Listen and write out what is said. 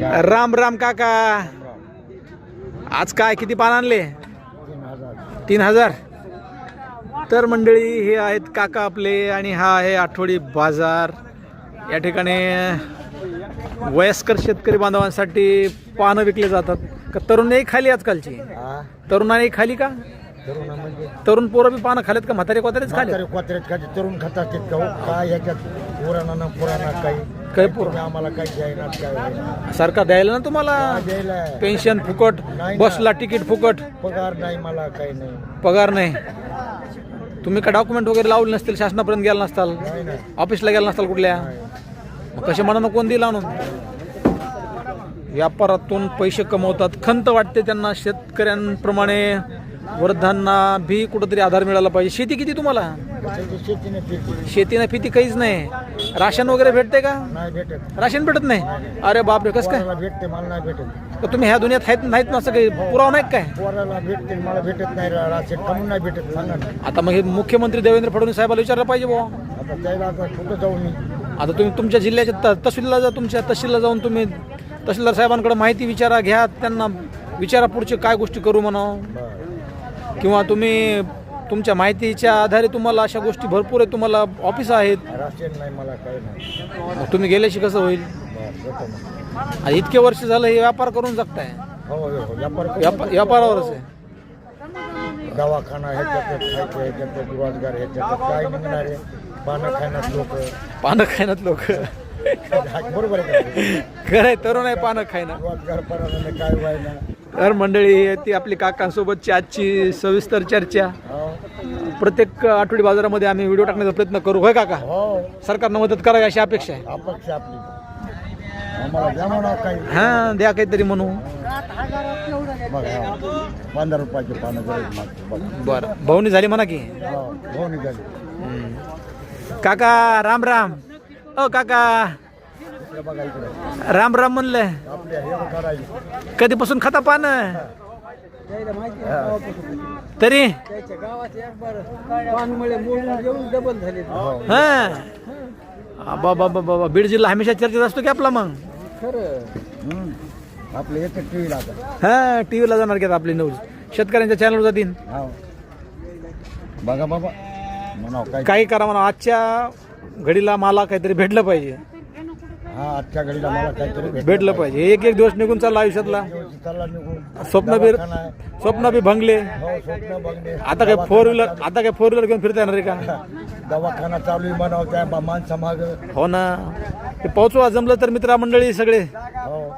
राम राम काका. आज काय किती पान आणले? तीन हजार. तर मंडळी हे आहेत काका आपले आणि हा आहे आठवडी बाजार. या ठिकाणी वयस्कर शेतकरी बांधवांसाठी पानं विकले जातात. का तरुणाई खाली आजकालची? तरुणाई खाली का? म्हणजे? तरुण पोरं बी पानं खालेत का? म्हातारे कोतारेच खाले कोत्र्यात खाते तरुण खातात काही. काय पुर? आम्हाला काय होईना. सरकार द्यायला ना तुम्हाला? काय पेन्शन फुकट नाही ना. बसला तिकीट फुकट. पगार नाही मला काही नाही. पगार नाही. तुम्ही का डॉक्युमेंट वगैरे लावले नसतील शासनापर्यंत गेला नसताल? नाही ऑफिसला गेला नसताल कुठल्या. मग कशा मनानं कोण दिला आणून? व्यापारातून पैसे कमवतात. खंत वाटते त्यांना शेतकऱ्यांप्रमाणे. वृद्धांना भी कुठंतरी आधार मिळाला पाहिजे. शेती किती तुम्हाला? कशाची शेती नाही पिकली. शेती नाही फिती काहीच नाही. राशन वगैरे भेटते का? नाही भेटत. राशन भेटत नाही? अरे बापरे कसं काय? भेटते मला नाही भेटत. तर तुम्ही ह्या दुनियात आहेत नाहीत ना असं काही? पुरावा नाही काय? पोराला भेटते मला भेटत नाही रा- राशन. कमून नाही भेटत सांगा ना. आता मग हे मुख्यमंत्री देवेंद्र फडणवीस साहेबाला विचारलं पाहिजे बुवा. आता त्याला आता कुठं जाऊ मी? आता तुम्ही तुमच्या जिल्ह्याच्या त तहसीलला जा तुमच्या तहसीलला जाऊन तुम्ही तहसीलदार साहेबांकडे माहिती विचारा घ्या त्यांना विचारा पुढचे काय गोष्टी करू म्हणा. बरं. किंवा तुम्ही तुमच्या माहितीच्या आधारे तुम्हाला अशा गोष्टी भरपूर आहेत तुम्हाला ऑफिस आहेत. राशन नाही मला काही नाही. मग तुम्ही गेल्याशी कसं होईल? बरं, जातो मग. आणि इतके वर्ष झालं हे व्यापार करून जगताय. हो हो हो. व्यापार करू. व्यापा- व्यापारावरच आहे. दवाखाना ह्याच्यात खायचं ह्याच्यात रोजगार ह्याच्यात काय निघणार आहे? पानं खाण्यात लोक. पानं खायनात लोक. बरोबर आहे का? खरं आहे तरुण आहे पानं खायना. रोजगार पराने काय व्हायना तर मंडळी ही ती आपली काकांसोबतची आजची सविस्तर चर्चा. हो प्रत्येक आठवडी बाजारामध्ये आम्ही व्हिडिओ टाकण्याचा प्रयत्न करू. होय काका? हो. सरकारनं मदत करावी अशी अपेक्षा आहे. अपेक्षा आपली. काही. हां द्या काहीतरी म्हणू हो. पंधरा रुपयाचे पानं बरं. भाऊनी झाली म्हणा की? हो हो. काका राम राम. ओ काका. राम राम म्हणलं. कधीपासून खाता पान? तरी? हो. हा. बाबा बाबा बीड जिल्हा हमेशा चर्चेत असतो की आपला मग. आपले हा टी व्हीला जाणार की आपली न्यूज शेतकऱ्यांच्या चॅनलवर जातील. हो. बघा बाबा काही करा म्हणा आजच्या घडीला मला काहीतरी भेटलं पाहिजे. हा आजच्या घडीला मला काहीतरी भेटलं भेटलं पाहिजे. एक एक दिवस निघून चालला आयुष्यातला. निघून. स्वप्न बी दवाखाना आहे. स्वप्न बी भंगले. हो स्वप्न बघणे आता काय फोर व्हीलर आता काय फोर व्हीलर घेऊन फिरता येणार आहे का? दवाखाना चालू आहे म्हणावं त्या हो ना. ते पोहोचवा जमलं तर मित्रा मंडळी सगळे. हो.